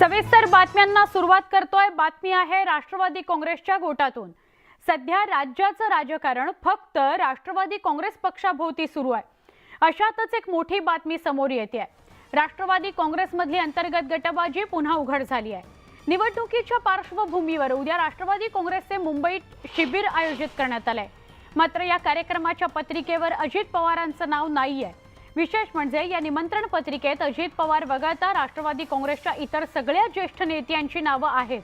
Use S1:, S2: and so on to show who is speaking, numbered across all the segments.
S1: सविस्तर बातम्यांना सुरुवात करतोय. बातमी आहे राष्ट्रवादी काँग्रेसच्या गोटातून. सध्या राज्याचं राजकारण फक्त राष्ट्रवादी काँग्रेस पक्षाभोवती सुरू आहे. अशातच एक मोठी बातमी समोर येते आहे. राष्ट्रवादी काँग्रेसमधली अंतर्गत गटबाजी पुन्हा उघड झाली आहे. निवडणुकीच्या पार्श्वभूमीवर उद्या राष्ट्रवादी काँग्रेसचे मुंबईत शिबिर आयोजित करण्यात आलंय. मात्र या कार्यक्रमाच्या पत्रिकेवर अजित पवारांचं नाव नाही आहे विशेष म्हणजे या निमंत्रण पत्रिकेत अजित पवार वगळता राष्ट्रवादी काँग्रेसच्या इतर सगळ्या ज्येष्ठ नेत्यांची नावं आहेत.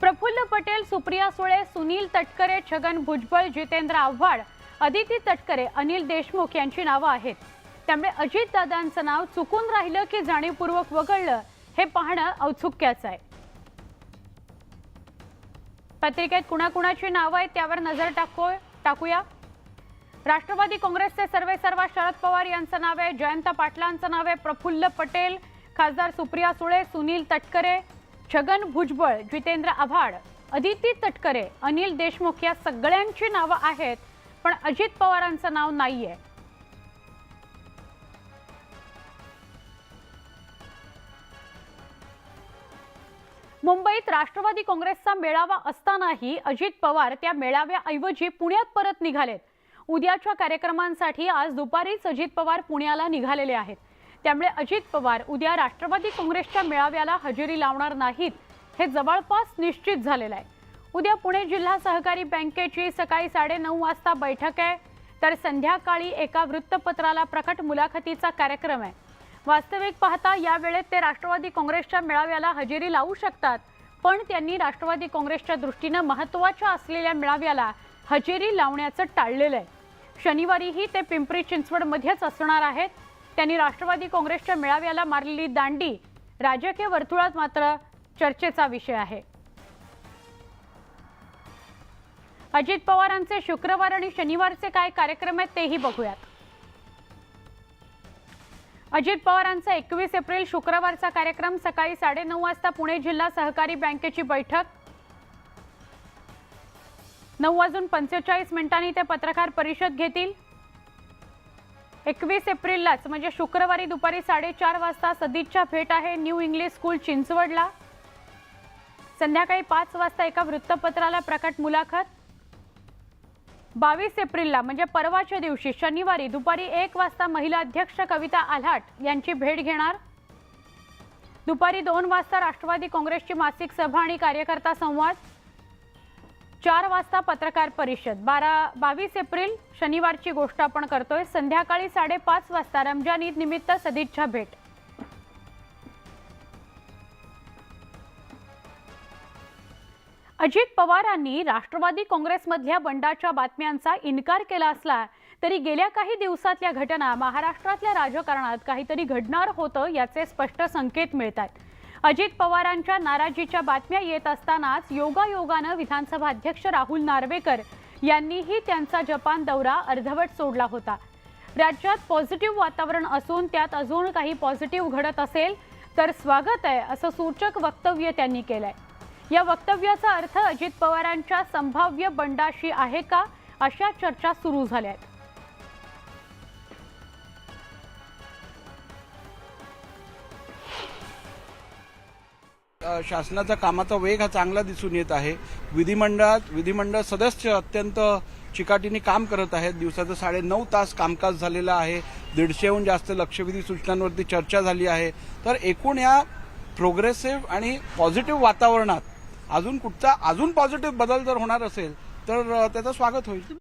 S1: प्रफुल्ल पटेल सुप्रिया सुळे सुनील तटकरे छगन भुजबळ जितेंद्र आव्हाड अदिती तटकरे अनिल देशमुख यांची नावं आहेत. त्यामुळे अजितदादांचं नाव चुकून राहिलं की जाणीवपूर्वक वगळलं हे पाहणं औत्सुक्याचं आहे. पत्रिकेत कुणाकुणाची नावं आहेत त्यावर नजर टाको टाकूया. राष्ट्रवादी काँग्रेसचे सर्वे सर्वा शरद पवार यांचं नाव आहे जयंत पाटलांचं नाव आहे प्रफुल्ल पटेल खासदार सुप्रिया सुळे सुनील तटकरे छगन भुजबळ जितेंद्र आव्हाड अदिती तटकरे अनिल देशमुख या सगळ्यांची नावं आहेत पण अजित पवारांचं नाव नाही आहे मुंबईत राष्ट्रवादी काँग्रेसचा मेळावा असतानाही अजित पवार त्या मेळाव्याऐवजी पुण्यात परत निघालेत. उद्याच्या कार्यक्रमांसाठी आज दुपारीच अजित पवार पुण्याला निघालेले आहेत. त्यामुळे अजित पवार उद्या राष्ट्रवादी काँग्रेसच्या मेळाव्याला हजेरी लावणार नाहीत हे जवळपास निश्चित झालेलं आहे. उद्या पुणे जिल्हा सहकारी बँकेची सकाळी साडेनऊ वाजता बैठक आहे. तर संध्याकाळी एका वृत्तपत्राला प्रकट मुलाखतीचा कार्यक्रम आहे. वास्तविक पाहता या वेळेत ते राष्ट्रवादी काँग्रेसच्या मेळाव्याला हजेरी लावू शकतात पण त्यांनी राष्ट्रवादी काँग्रेसच्या दृष्टीनं महत्त्वाच्या असलेल्या मेळाव्याला हजेरी लावण्याचं टाळलेलं आहे. शनिवारीही ते पिंपरी चिंचवडमध्येच असणार आहेत. त्यांनी राष्ट्रवादी काँग्रेसच्या मेळाव्याला मारलेली दांडी राजकीय वर्तुळात मात्र चर्चेचा विषय आहे. अजित पवारांचे शुक्रवार आणि शनिवारचे काय कार्यक्रम आहेत तेही बघूयात. अजित पवारांचा एकवीस एप्रिल शुक्रवारचा कार्यक्रम सकाळी साडेनऊ वाजता पुणे जिल्हा सहकारी बँकेची बैठक. नऊ वाजून पंचेचाळीस मिनिटांनी ते पत्रकार परिषद घेतील. एकवीस एप्रिललाच म्हणजे शुक्रवारी दुपारी साडेचार वाजता सदिच्छा भेट आहे न्यू इंग्लिश स्कूल चिंचवडला. संध्याकाळी पाच वाजता एका वृत्तपत्राला प्रकट मुलाखत. बावीस एप्रिलला म्हणजे परवाच्या दिवशी शनिवारी दुपारी एक वाजता महिला अध्यक्ष कविता आल्हाट यांची भेट घेणार. दुपारी दोन वाजता राष्ट्रवादी काँग्रेसची मासिक सभा आणि कार्यकर्ता संवाद. चार वाजता पत्रकार परिषद. बारा बावीस एप्रिल शनिवारची गोष्ट आपण करतोय. संध्याकाळी साडेपाच वाजता रमजान ईद निमित्त सदिच्छा भेट. अजित पवारांनी राष्ट्रवादी काँग्रेसमधल्या बंडाच्या बातम्यांचा इन्कार केला असला तरी गेल्या काही दिवसातल्या घटना महाराष्ट्रातल्या राजकारणात काहीतरी घडणार होतं याचे स्पष्ट संकेत मिळत आहेत अजित पवारांच्या नाराजीच्या बातम्या येत असतानाच योगायोगानं विधानसभा अध्यक्ष राहुल नार्वेकर यांनीही त्यांचा जपान दौरा अर्धवट सोडला होता. राज्यात पॉझिटिव्ह वातावरण असून त्यात अजून काही पॉझिटिव्ह घडत असेल तर स्वागत आहे असं सूचक वक्तव्य त्यांनी केलंय. या वक्तव्याचा अर्थ अजित पवारांच्या संभाव्य बंडाशी आहे का? अशा चर्चा सुरू झाल्या आहेत
S2: शासनाचा कामाचा वेग हा चांगला दिसून येत आहे. विधिमंडळात विधिमंडळ सदस्य अत्यंत चिकाटीने काम करत आहेत. दिवसाचं साडे नऊ तास कामकाज झालेलं आहे. दीडशेहून जास्त लक्षवेधी सूचनांवरती चर्चा झाली आहे. तर एकूण या प्रोग्रेसिव्ह आणि पॉझिटिव्ह वातावरणात अजून कुठचा अजून पॉझिटिव्ह बदल जर होणार असेल तर त्याचं स्वागत होईल.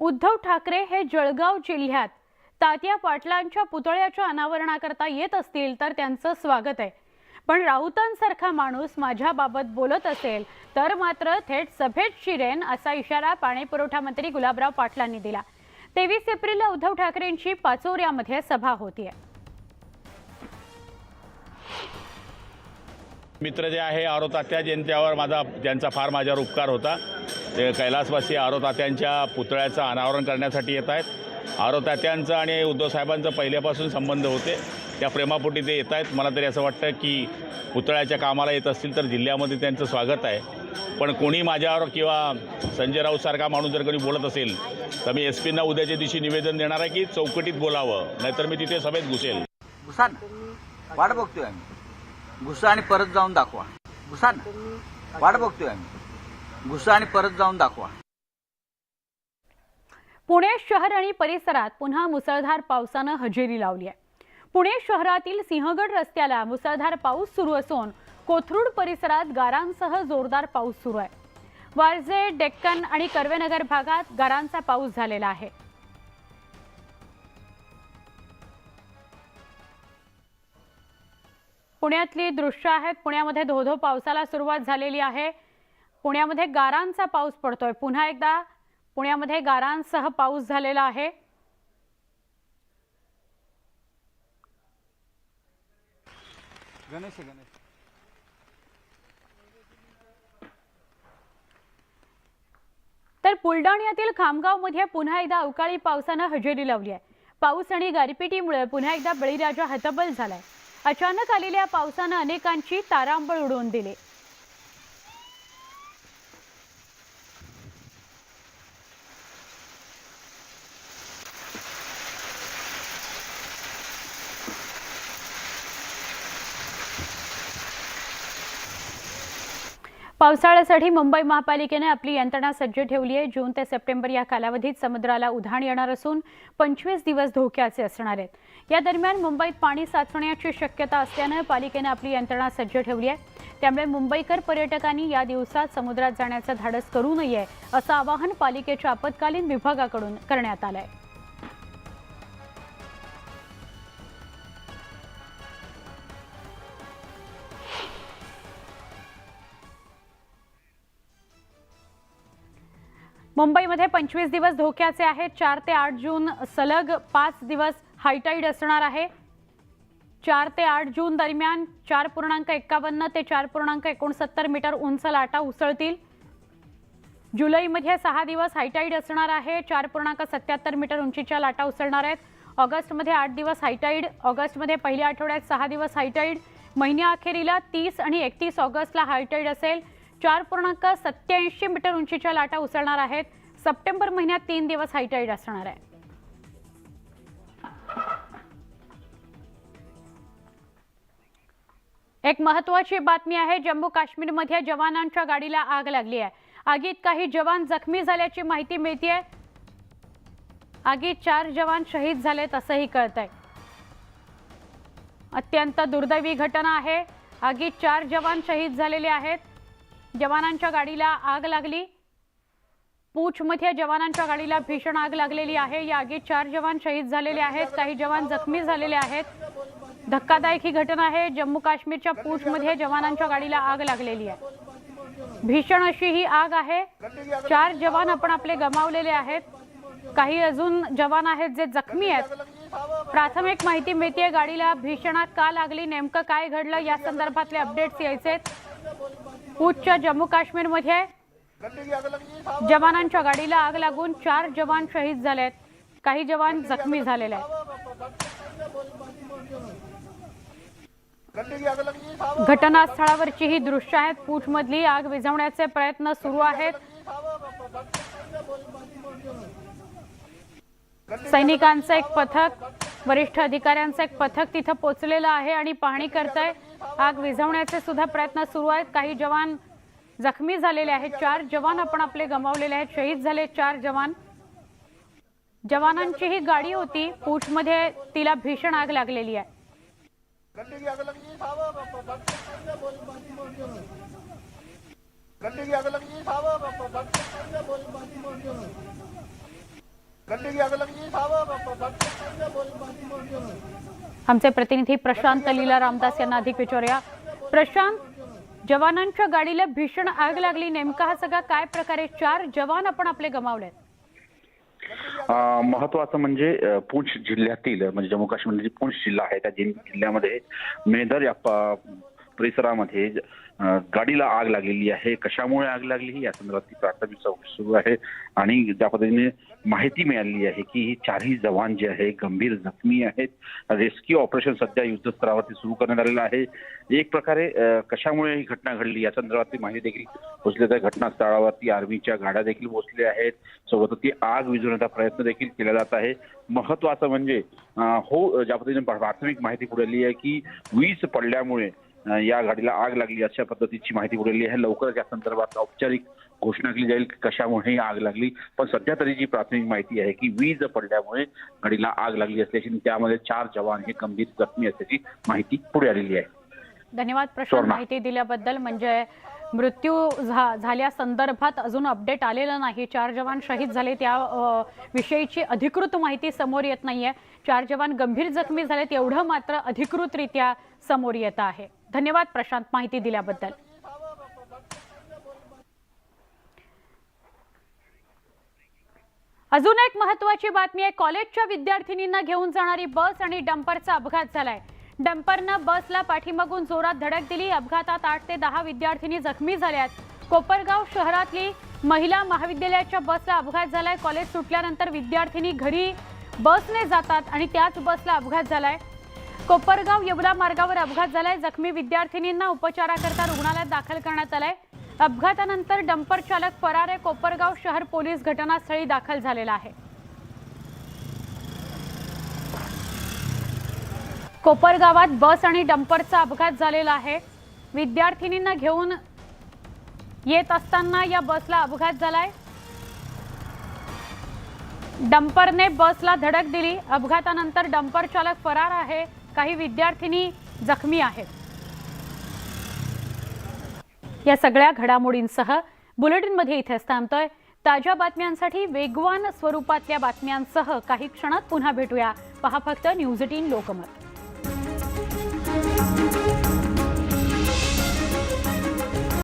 S1: उद्धव ठाकरे हे जळगाव जिल्ह्यात तात्या पाटलांच्या पुतळ्याच्या अनावरणाकरता येत असतील तर त्यांचं स्वागत आहे. पण राऊतांसारखा माणूस माझ्याबाबत बोलत असेल तर मात्र थेट सभेत शिरेन असा इशारा पाणीपुरवठा मंत्री गुलाबराव पाटलांनी दिला. तेवीस एप्रिलला उद्धव ठाकरेंची पाचोऱ्यामध्ये सभा होतीये.
S3: मित्र जे आहे आरो तात्या माझा ज्यांचा फार माझ्यावर उपकार होता ते कैलासवासी आरोतात्यांच्या पुतळ्याचं अनावरण करण्यासाठी येत आहेत. आरो तात्यांचं आणि उद्धवसाहेबांचा पहिल्यापासून संबंध होते. त्या प्रेमापोटी ते येत आहेत. मला तरी असं वाटतं की पुतळ्याच्या कामाला येत असतील तर जिल्ह्यामध्ये त्यांचं स्वागत आहे. पण कोणी माझ्यावर किंवा संजय राऊतसारखा माणूस जर कोणी बोलत असेल तर मी एस पींना उद्याच्या दिवशी निवेदन देणार आहे की चौकटीत बोलावं. नाहीतर मी तिथे सभेत घुसेल.
S2: घुसा ना.
S4: वाट बघतोय आम्ही. घुसा आणि परत जाऊन दाखवा. घुसा ना. वाट बघतोय आम्ही. घुसा आणि परत जाऊन दाखवा.
S1: पुणे शहर आणि परिसरात पुन्हा मुसळधार पावसानं हजेरी लावली आहे. पुणे शहरातील सिंहगड रस्त्याला मुसळधार पाऊस सुरू असून कोथरूड परिसरात गारांसह जोरदार पाऊस सुरू आहे. वारजे डेक्कन आणि कर्वेनगर भागात गारांचा पाऊस झालेला आहे. पुण्यातली दृश्य आहेत पुण्यामध्ये धोधो पावसाला सुरुवात झालेली आहे. पुण्यामध्ये गारांचा पाऊस पडतोय. पुन्हा एकदा पुण्यामध्ये गारांसह पाऊस झालेला आहे.
S2: गणेश गणेश.
S1: तर बुलडाण्यातील खामगावमध्ये पुन्हा एकदा अवकाळी पावसानं हजेरी लावली आहे. पाऊस आणि गारपिटीमुळे पुन्हा एकदा बळीराजा हतबल झालाय. अचानक आलेल्या पावसानं अनेकांची तारांबळ उडवून दिली. पावसाळ्यासाठी मुंबई महापालिकेने आपली यंत्रणा सज्ज ठेवली आहे. जून ते सप्टेंबर या कालावधीत समुद्राला उधाण येणार असून पंचवीस दिवस धोक्याचे असणार आहेत. या दरम्यान मुंबईत पाणी साचण्याची शक्यता असल्यानं पालिकेनं आपली यंत्रणा सज्ज ठेवली आहे. त्यामुळे मुंबईकर पर्यटकांनी या दिवसात समुद्रात जाण्याचं धाडस करू नये असं आवाहन पालिकेच्या आपत्कालीन विभागाकडून करण्यात आलं आहे मुंबईमध्ये पंचवीस दिवस धोक्याचे आहेत. चार ते आठ जून सलग पाच दिवस हायटाईड असणार आहे. चार ते आठ जून दरम्यान चार पूर्णांक एक्कावन्न ते चार पूर्णांक एकोणसत्तर मीटर उंच लाटा उसळतील. जुलैमध्ये सहा दिवस हायटाईड असणार आहे. चार पूर्णांक सत्याहत्तर मीटर उंचीच्या लाटा उसळणार आहेत. ऑगस्टमध्ये आठ दिवस हायटाईड ऑगस्टमध्ये पहिल्या आठवड्यात सहा दिवस हायटाईड महिन्याअखेरीला तीस आणि एकतीस ऑगस्टला हायटाईड असेल. चार पूर्णांक सत्याऐंशी मीटर उंचीच्या लाटा उसळणार आहेत. सप्टेंबर महिन्यात तीन दिवस हायटाईड असणार आहे. एक महत्वाची बातमी आहे जम्मू काश्मीरमध्ये जवानांच्या गाडीला आग लागली आहे. आगीत काही जवान जखमी झाल्याची माहिती मिळते आगीत चार जवान शहीद झालेत असंही कळत आहे अत्यंत दुर्दैवी घटना आहे. आगीत चार जवान शहीद झालेले आहेत. जवानांच्या गाडीला आग लागली. पूछमध्ये जवानांच्या गाडीला भीषण आग लागलेली आहे. या आगीत चार जवान शहीद झालेले आहेत. काही जवान जखमी झालेले आहेत. धक्कादायक ही घटना आहे. जम्मू काश्मीरच्या पूछमध्ये जवानांच्या गाडीला आग लागलेली आहे. भीषण अशी ही आग आहे. चार जवान आपण आपले गमावलेले आहेत. काही अजून जवान आहेत जे जखमी आहेत. प्राथमिक माहिती मिळते गाडीला भीषण का लागली? नेमकं काय घडलं? या संदर्भातले अपडेट्स यायचे आहेत. पूछच्या जम्मू काश्मीरमध्ये जवानांच्या गाडीला आग लागून चार जवान शहीद झालेत. काही जवान जखमी झालेले आहेत. घटनास्थळावरची ही दृश्य आहेत. पूछमधली आग विझवण्याचे प्रयत्न सुरू आहेत. सैनिकांचं एक पथक वरिष्ठ अधिकाऱ्यांचं एक पथक तिथं पोचलेलं आहे आणि पाहणी करत आहे आग विझवण्याचे सुद्धा प्रयत्न सुरू आहेत. काही जवान जखमी झालेले आहेत. चार जवान आपण आपले गमावलेले आहेत. शहीद झाले चार जवान. जवानांची ही गाडी होती. पूछमध्ये तिला भीषण आग लागलेली आहे. आमचे प्रतिनिधी प्रशांत लीला रामदास यांना अधिक विचारूया. प्रशांत जवानांच्या गाडीला भीषण आग लागली. नेमका हा सगळा काय प्रकारे चार जवान आपण आपले गमावलेत?
S5: महत्वाचं म्हणजे पूंछ जिल्ह्यातील म्हणजे जम्मू काश्मीर पूंछ जिल्हा आहे. त्या जिल्ह्यामध्ये मेदर या परिसरामध्ये गाडीला आग लागलेली आहे. कशामुळे आग लागली ही? या संदर्भात प्राथमिक चौकशी सुरू आहे. आणि ज्या पद्धतीने माहिती मिळालेली आहे की ही चारही जवान जे आहे गंभीर जखमी आहेत. रेस्क्यू ऑपरेशन सध्या युद्धस्तरावरती सुरू करण्यात आलेलं आहे. एक प्रकारे कशामुळे ही घटना घडली? या संदर्भातली माहिती देखील पोहोचली तर घटनास्थळावरती आर्मीच्या गाड्या देखील पोहोचल्या आहेत. सोबतच ती आग विझवण्याचा प्रयत्न देखील केला जात आहे. महत्वाचं म्हणजे हो ज्या पद्धतीने प्राथमिक माहिती पुढे आली आहे की वीज पडल्यामुळे या गाडीला आग लागली अशा पद्धतीची माहिती पुढे आली आहे. लवकरच या संदर्भात औपचारिक घोषणा केली जाईल कशामुळे ही आग लागली. पण सध्या तरी जी प्राथमिक माहिती आहे की वीज पडल्यामुळे गाडीला आग लागली असल्याची त्यामध्ये चार जवान हे गंभीर जखमी असल्याची माहिती पुढे आलेली आहे.
S1: धन्यवाद प्रशांत. माहिती दिल्याबद्दल. म्हणजे मृत्यू झा झाल्या संदर्भात अजून अपडेट आलेलं नाही. चार जवान शहीद झाले. त्या विषयीची अधिकृत माहिती समोर येत नाहीये. चार जवान गंभीर जखमी झालेत. एवढं मात्र अधिकृतरित्या समोर येत आहे. धन्यवाद प्रशांत माहिती दिल्याबद्दल. अजून एक महत्वाची बातमी आहे. कॉलेजच्या विद्यार्थिनींना घेऊन जाणारी बस आणि डंपरचा अपघात झालाय. डंपरनं बसला पाठीमागून जोरात धडक दिली. अपघातात आठ ते दहा विद्यार्थिनी जखमी झाल्यात कोपरगाव शहरातली महिला महाविद्यालयाच्या बसला अपघात झालाय. कॉलेज सुटल्यानंतर विद्यार्थिनी घरी बसने जातात आणि त्याच बसला अपघात झालाय. कोपरगाव येवला मार्गावर अपघात झालाय. जखमी विद्यार्थिनींना उपचाराकरता रुग्णालयात दाखल करण्यात आलाय. अपघातानंतर डंपर चालक फरार आहे कोपरगाव शहर पोलीस घटनास्थळी दाखल झालेला आहे. कोपरगावात बस आणि डंपरचा अपघात झालेला आहे. विद्यार्थिनींना घेऊन येत असताना या बसला अपघात झालाय. डंपरने बसला धडक दिली. अपघातानंतर डंपर चालक फरार आहे. काही विद्यार्थिनी जखमी आहेत. या सगळ्या घडामोडींसह बुलेटिनमध्ये इथेच थांबतोय ताज्या बातम्यांसाठी वेगवान स्वरूपातल्या बातम्यांसह काही क्षणात पुन्हा भेटूया. पहा फक्त न्यूज एटीन लोकमत.